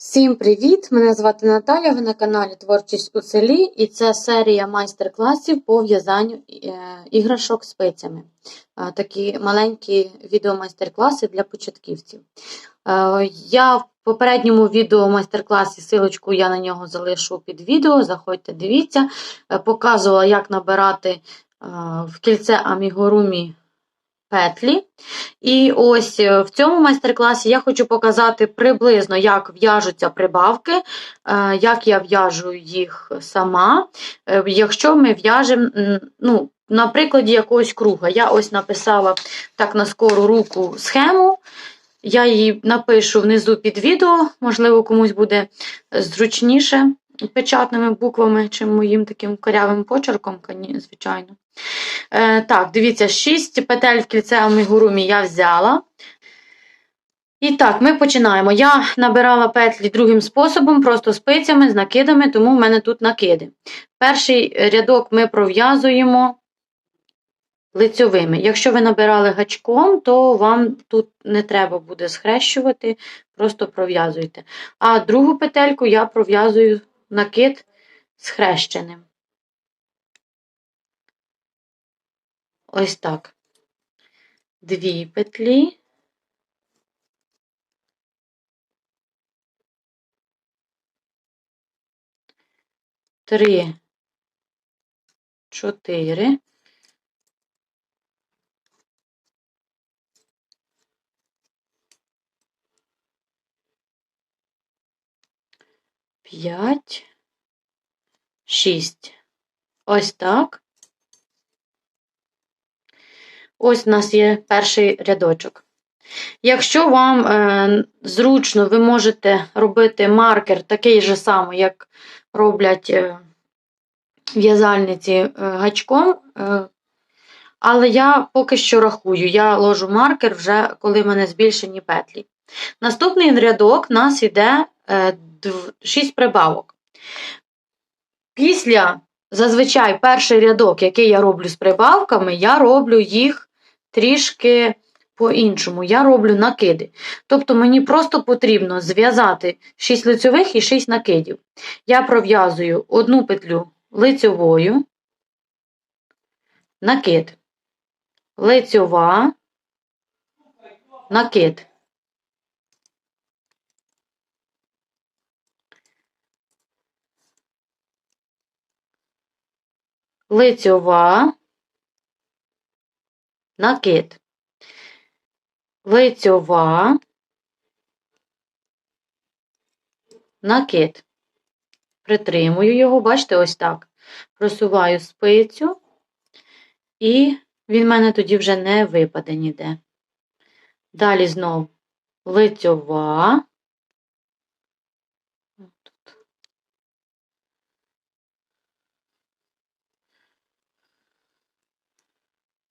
Всім привіт! Мене звати Наталя, ви на каналі Творчість у селі, і це серія майстер-класів по в'язанню е, іграшок спицями. Е, Такі маленькі відео-майстер-класи для початківців. Е, Я в попередньому відео майстер-класі, силочку я на нього залишу під відео. Заходьте, дивіться. Показувала, як набирати в кільце амігурумі петлі. І ось е, в цьому майстер-класі я хочу показати приблизно, як в'яжуться прибавки, е, як я в'яжу їх сама. Е, Якщо ми в'яжемо, ну, на прикладі якогось круга. Я ось написала так на скору руку схему. Я її напишу внизу під відео, можливо, комусь буде зручніше печатними буквами, чим моїм таким корявим почерком, звичайно. Е, так, дивіться, 6 петель в кільце амігурумі я взяла. І так, ми починаємо. Я набирала петлі другим способом, просто спицями з накидами, тому в мене тут накиди. Перший рядок ми пров'язуємо лицьовими. Якщо ви набирали гачком, то вам тут не треба буде схрещувати, просто пров'язуйте. А другу петельку я пров'язую накид схрещеним. Ось так. Дві петлі. Три, чотири. П'ять, шість. Ось так. Ось у нас є перший рядочок. Якщо вам е, зручно, ви можете робити маркер такий же самий, як роблять е, в'язальниці е, гачком. Е, але я поки що рахую, я ложу маркер вже коли в мене збільшені петлі. Наступний рядок у нас йде е, 6 прибавок. Після зазвичай перший рядок, який я роблю з прибавками, я роблю їх трішки по-іншому. Я роблю накиди. Тобто мені просто потрібно зв'язати 6 лицьових і 6 накидів. Я пров'язую одну петлю лицьовою, накид, лицьова, накид. Лицьова, накид. Лицьова, накид. Притримую його, бачите, ось так. Просуваю спицю, і він в мене тоді вже не випаде ніде. Далі знов лицьова.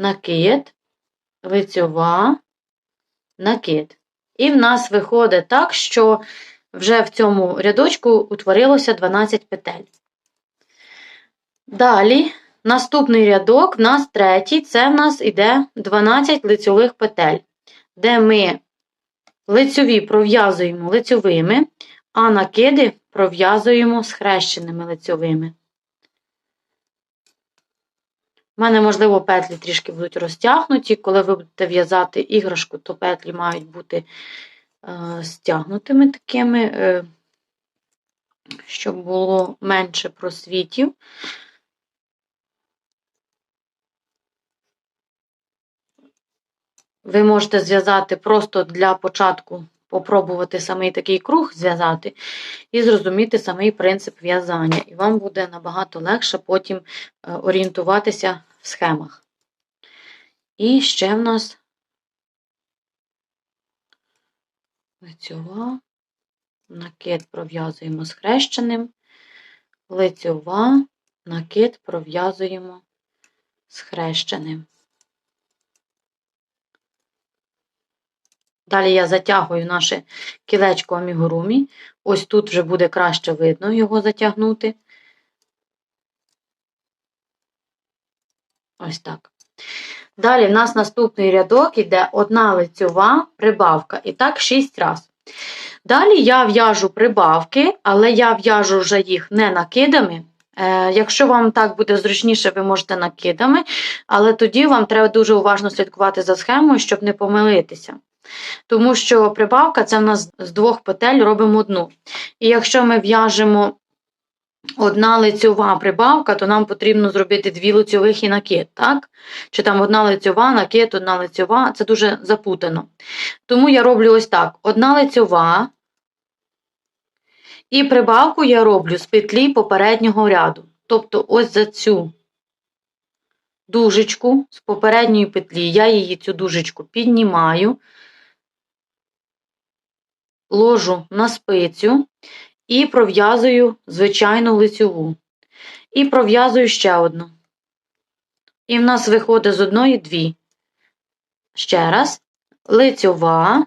Накид, лицьова, накид. І в нас виходить так, що вже в цьому рядочку утворилося 12 петель. Далі, наступний рядок, в нас третій, це в нас іде 12 лицьових петель, де ми лицьові пров'язуємо лицьовими, а накиди пров'язуємо схрещеними лицьовими. У мене, можливо, петлі трішки будуть розтягнуті. Коли ви будете в'язати іграшку, то петлі мають бути е, стягнутими такими, е, щоб було менше просвітів. Ви можете зв'язати просто для початку, попробувати самий такий круг зв'язати і зрозуміти самий принцип в'язання. І вам буде набагато легше потім е, орієнтуватися в схемах. І ще в нас лицьова, накид пров'язуємо з хрещеним, лицьова, накид пров'язуємо з хрещеним. Далі я затягую наше кілечко амігурумі. Ось тут вже буде краще видно його затягнути. Ось так. Далі в нас наступний рядок іде одна лицьова прибавка. І так 6 раз. Далі я в'яжу прибавки, але я в'яжу вже їх не накидами. Е, Якщо вам так буде зручніше, ви можете накидами, але тоді вам треба дуже уважно слідкувати за схемою, щоб не помилитися. Тому що прибавка це в нас з двох петель робимо одну. І якщо ми в'яжемо одна лицьова прибавка, то нам потрібно зробити дві лицьових і накид, так? Чи там одна лицьова, накид, одна лицьова, це дуже запутано. Тому я роблю ось так: одна лицьова, і прибавку я роблю з петлі попереднього ряду. Тобто, ось за цю дужечку з попередньої петлі, я її цю дужечку піднімаю, ложу на спицю і пров'язую звичайну лицьову. І пров'язую ще одну. І в нас виходить з одної дві. Ще раз, лицьова.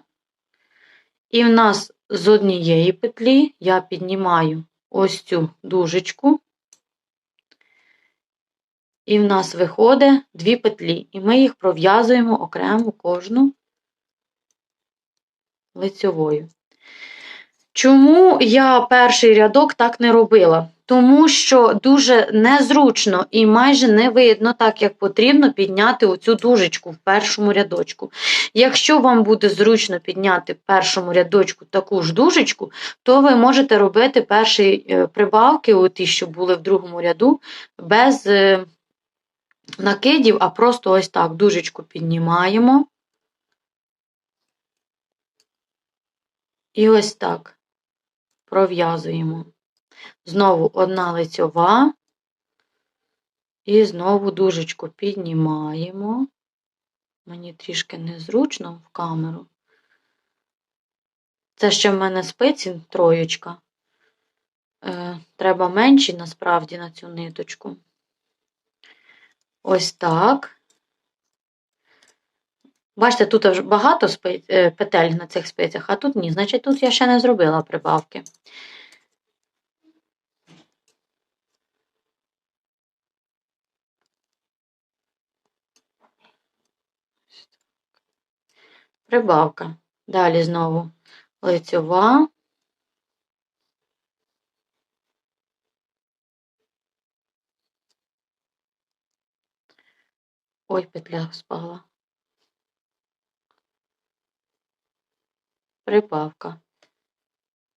І в нас з однієї петлі я піднімаю ось цю дужечку. І в нас виходить дві петлі. І ми їх пров'язуємо окремо кожну лицьовою. Чому я перший рядок так не робила? Тому що дуже незручно і майже не видно, так як потрібно підняти оцю дужечку в першому рядочку. Якщо вам буде зручно підняти в першому рядочку таку ж дужечку, то ви можете робити перші е, прибавки, ті, що були в другому ряду, без е, накидів, а просто ось так дужечку піднімаємо. І ось так пров'язуємо. Знову одна лицьова, і знову дужечку піднімаємо. Мені трішки незручно в камеру. Це ще в мене спиці троєчка. Е, Треба менші, насправді, на цю ниточку. Ось так. Бачите, тут вже багато е, петель на цих спицях, а тут ні. Значить, тут я ще не зробила прибавки. Прибавка. Далі знову лицьова. Ой, петля спала. Прибавка.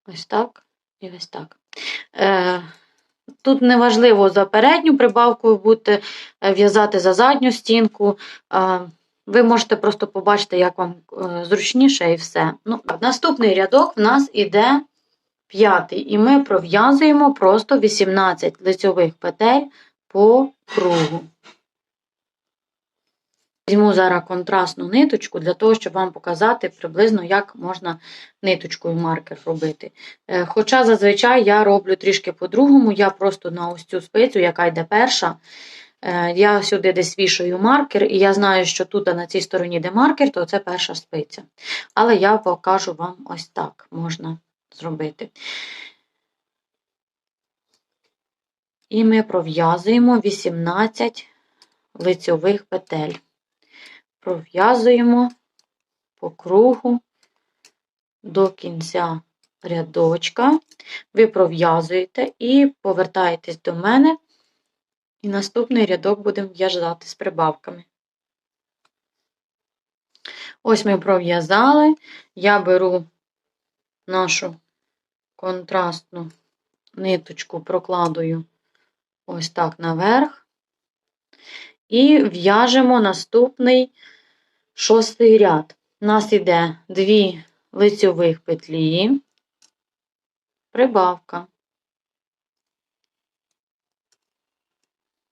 Ось так і ось так. Е, Тут неважливо за передню прибавку бути, е, в'язати за задню стінку. Е, ви можете просто побачити, як вам зручніше і все. Ну, Наступний рядок в нас іде п'ятий, і ми пров'язуємо просто 18 лицьових петель по кругу. Візьму зараз контрастну ниточку для того, щоб вам показати приблизно, як можна ниточкою маркер робити. Е, хоча зазвичай я роблю трішки по-другому, я просто на ось цю спицю, яка йде перша, е, я сюди десь вішаю маркер, і я знаю, що тут на цій стороні де маркер, то це перша спиця. Але я покажу вам ось так можна зробити. І ми пров'язуємо 18 лицьових петель пров'язуємо по кругу до кінця рядочка. Ви пров'язуєте і повертаєтесь до мене, і наступний рядок будемо в'язати з прибавками. Ось ми пров'язали, я беру нашу контрастну ниточку, прокладую ось так наверх, і в'яжемо наступний шостий ряд. У нас йде дві лицьових петлі, прибавка.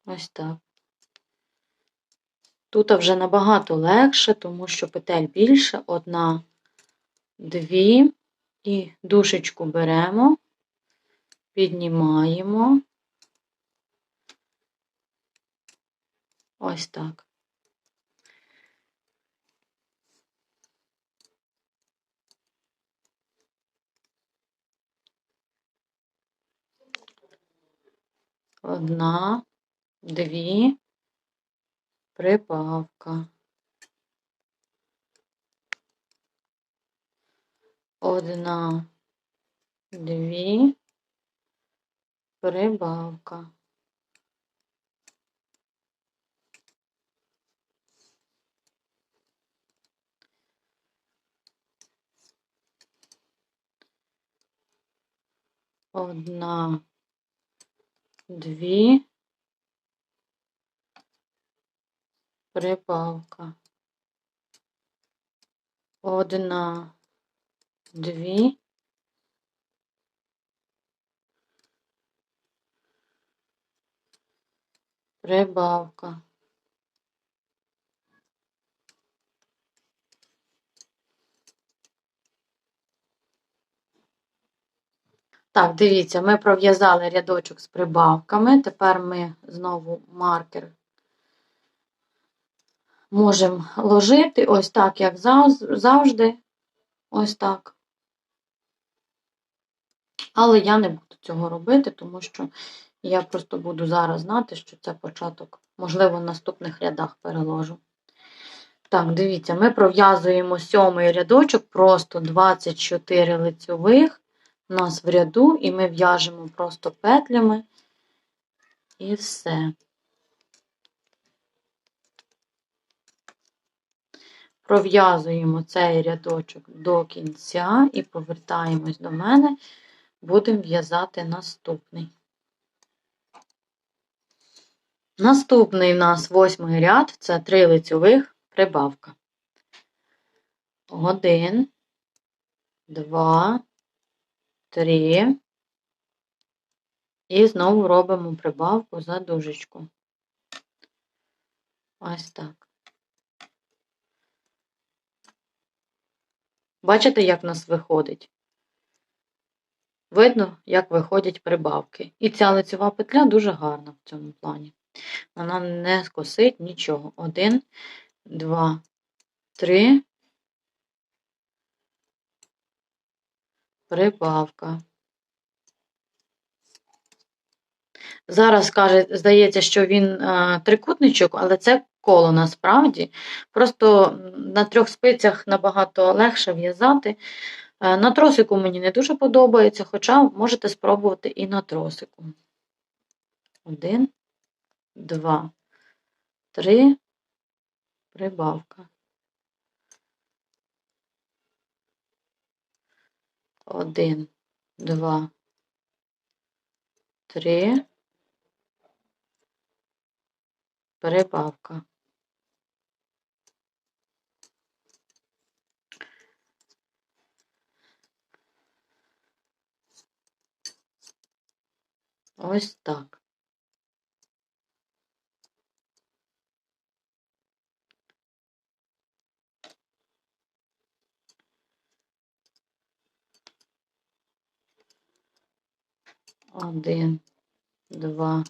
Ось так. Тут вже набагато легше, тому що петель більше, одна, дві, і душечку беремо, піднімаємо. Ось так. Одна, дві, прибавка. Одна, дві, прибавка. Одна, дві, прибавка. Одна, дві, прибавка. Так, дивіться, ми пров'язали рядочок з прибавками. Тепер ми знову маркер можемо ложити ось так, як завжди. Ось так. Але я не буду цього робити, тому що я просто буду зараз знати, що це початок, можливо, в наступних рядах переложу. Так, дивіться, ми пров'язуємо сьомий рядочок, просто 24 лицьових у нас в ряду, і ми в'яжемо просто петлями і все. Пров'язуємо цей рядочок до кінця і повертаємось до мене, будемо в'язати наступний. Наступний у нас восьмий ряд це три лицьових прибавка. Один, два, три. І знову робимо прибавку за дужечку. Ось так. Бачите, як в нас виходить? Видно, як виходять прибавки. І ця лицева петля дуже гарна в цьому плані. Вона не скосить нічого. Один, два, три. Прибавка. Зараз каже, здається, що він е, трикутничок, але це коло насправді. Просто на трьох спицях набагато легше в'язати. Е, на тросику мені не дуже подобається, хоча можете спробувати і на тросику. Один, два, три, прибавка. Один, два, три. Перебавка. Ось так. Один, два,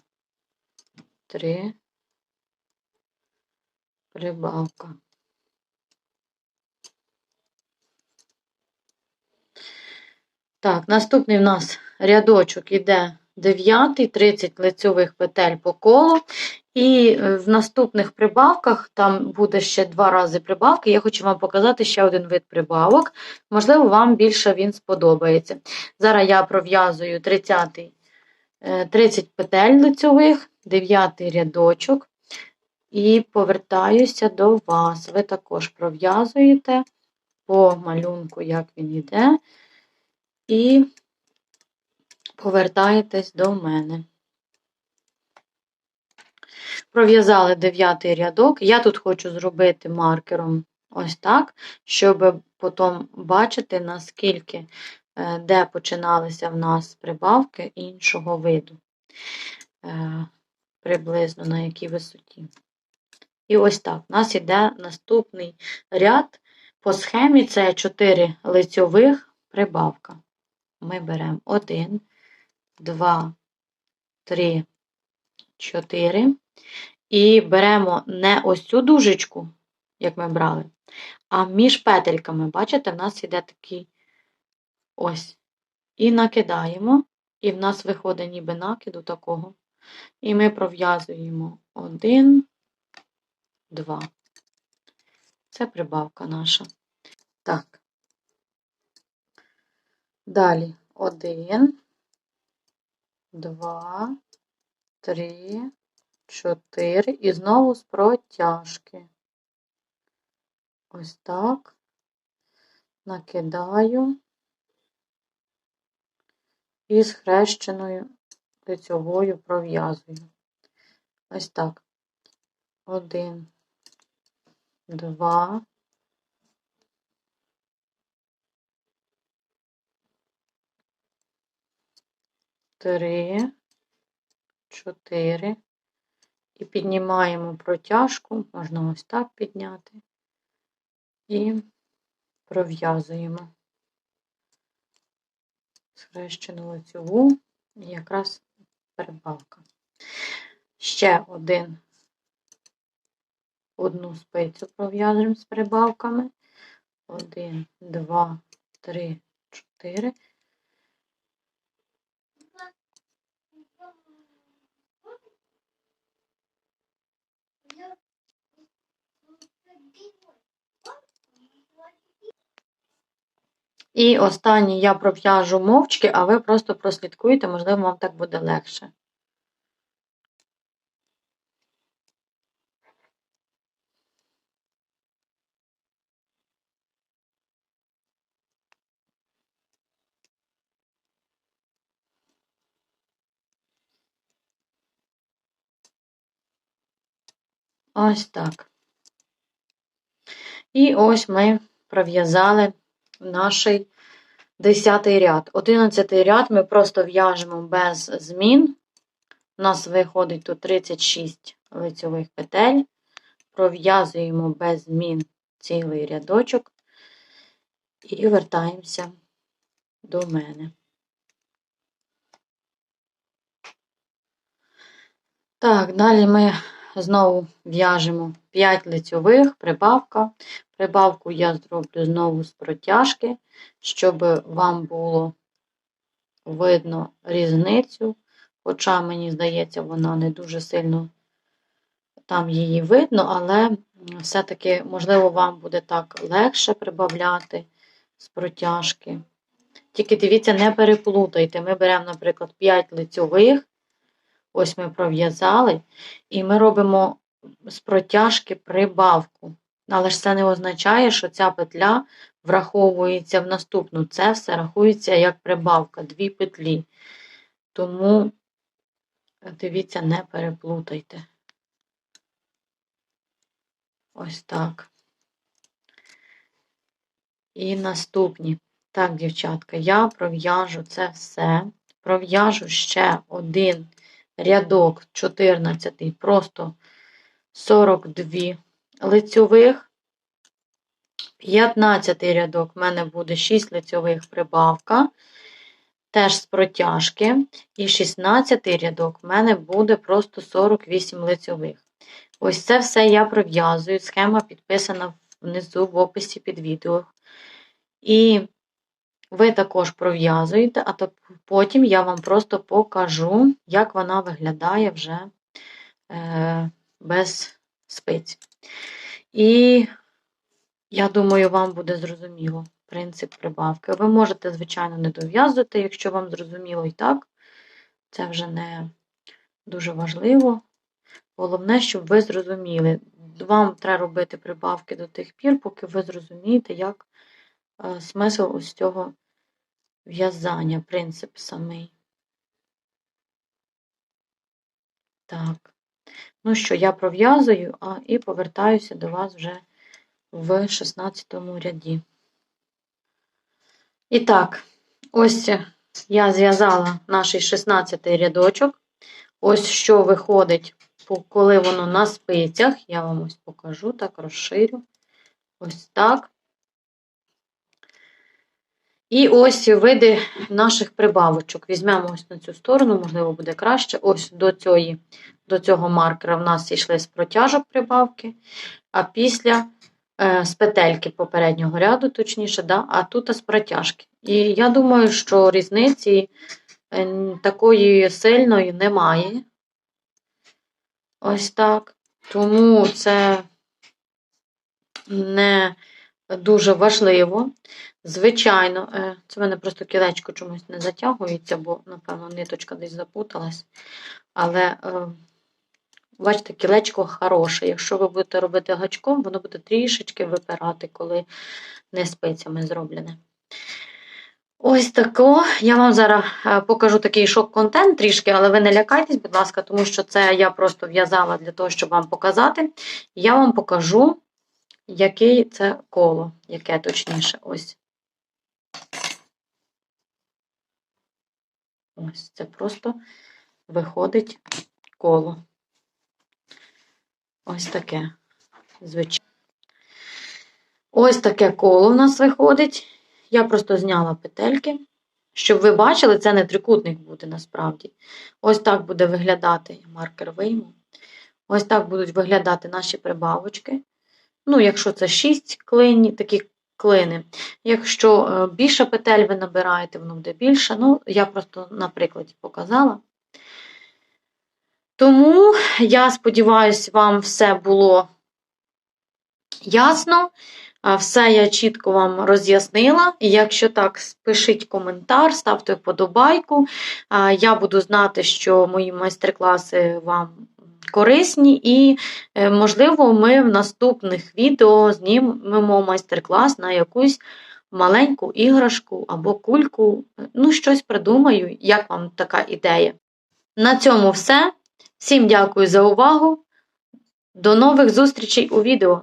три. Прибавка. Так, наступний в нас рядочок іде 9, 30 лицьових петель по колу. І е, в наступних прибавках, там буде ще два рази прибавки, я хочу вам показати ще один вид прибавок. Можливо, вам більше він сподобається. Зараз я пров'язую 30 30 е, петель лицьових, 9 рядочок. І повертаюся до вас. Ви також пров'язуєте по малюнку, як він йде, і повертаєтесь до мене. Пров'язали дев'ятий рядок. Я тут хочу зробити маркером ось так, щоб потім бачити, наскільки, де починалися в нас прибавки іншого виду, е, приблизно на якій висоті. І ось так. У нас йде наступний ряд. По схемі це 4 лицьових прибавка. Ми беремо 1, 2, 3, 4. І беремо не ось цю дужечку, як ми брали, а між петельками, бачите, в нас йде такий ось. І накидаємо, і в нас виходить ніби накиду такого. І ми пров'язуємо один, 2. Це прибавка наша. Так. Далі Один, два, три, чотири. І знову з протяжки. Ось так. Накидаю. І з хрещеною лицьовою пров'язую. Ось так. Один, два. Три, чотири. І піднімаємо протяжку, можна ось так підняти. І пров'язуємо схрещену лицьову і якраз перебавка. Ще один, одну спицю пров'яжемо з перебавками. Один, два, три, чотири. І останній я пров'яжу мовчки, а ви просто прослідкуйте, можливо, вам так буде легше. Ось так. І ось ми пров'язали наш десятий ряд. Одинадцятий ряд ми просто в'яжемо без змін. У нас виходить тут 36 лицьових петель. Пров'язуємо без змін цілий рядочок і вертаємося до мене. Так, далі ми знову в'яжемо 5 лицьових, прибавка. Прибавку я зроблю знову з протяжки, щоб вам було видно різницю. Хоча, мені здається, вона не дуже сильно там її видно, але все-таки, можливо, вам буде так легше прибавляти з протяжки. Тільки дивіться, не переплутайте. Ми беремо, наприклад, 5 лицьових, ось ми пров'язали, і ми робимо з протяжки прибавку. Але ж це не означає, що ця петля враховується в наступну. Це все рахується як прибавка, дві петлі. Тому, дивіться, не переплутайте. Ось так. І наступні. Так, дівчатка, я пров'яжу це все. Пров'яжу ще один рядок 14, просто 42 лицьових. 15 рядок в мене буде 6 лицьових прибавка, теж з протяжки. І 16 рядок в мене буде просто 48 лицьових. Ось це все я пров'язую. Схема підписана внизу в описі під відео. І ви також пров'язуєте, а то потім я вам просто покажу, як вона виглядає вже е, без спиць. І я думаю, вам буде зрозуміло принцип прибавки. Ви можете, звичайно, не дов'язувати, якщо вам зрозуміло і так. Це вже не дуже важливо. Головне, щоб ви зрозуміли. Вам треба робити прибавки до тих пір, поки ви зрозумієте, як е, смисл ось цього в'язання, принцип самий. Так. Ну що, я пров'язую а, і повертаюся до вас вже в 16 ряді. І так, ось я зв'язала наш 16 рядочок. Ось що виходить, коли воно на спицях. Я вам ось покажу, так розширю. Ось так. І ось види наших прибавочок. Візьмемо ось на цю сторону, можливо, буде краще. Ось до цієї, до цього маркера в нас йшли з протяжок прибавки, а після е, з петельки попереднього ряду, точніше, да, а тут з протяжки. І я думаю, що різниці е, такої сильної немає. Ось так. Тому це не дуже важливо. Звичайно, е, це в мене просто кілечко чомусь не затягується, бо, напевно, ниточка десь запуталась. Але, е, бачите, кілечко хороше. Якщо ви будете робити гачком, воно буде трішечки випирати, коли не спицями зроблене. Ось тако. Я вам зараз е, покажу такий шок-контент трішки, але ви не лякайтесь, будь ласка, тому що це я просто в'язала для того, щоб вам показати. Я вам покажу, яке це коло, яке точніше. Ось. Ось це просто виходить коло. Ось таке. Звичайно. Ось таке коло в нас виходить. Я просто зняла петельки. Щоб ви бачили, це не трикутник буде насправді. Ось так буде виглядати маркер вийму. Ось так будуть виглядати наші прибавочки. Ну, якщо це 6 клині, такі клини. Якщо е, більше петель ви набираєте, воно буде більше. Ну, я просто на прикладі показала. Тому я сподіваюся, вам все було ясно. Все я чітко вам роз'яснила. Якщо так, пишіть коментар, ставте вподобайку. Я буду знати, що мої майстер-класи вам корисні, і, е, можливо, ми в наступних відео знімемо майстер-клас на якусь маленьку іграшку або кульку. Ну, щось придумаю, як вам така ідея. На цьому все. Всім дякую за увагу. До нових зустрічей у відео!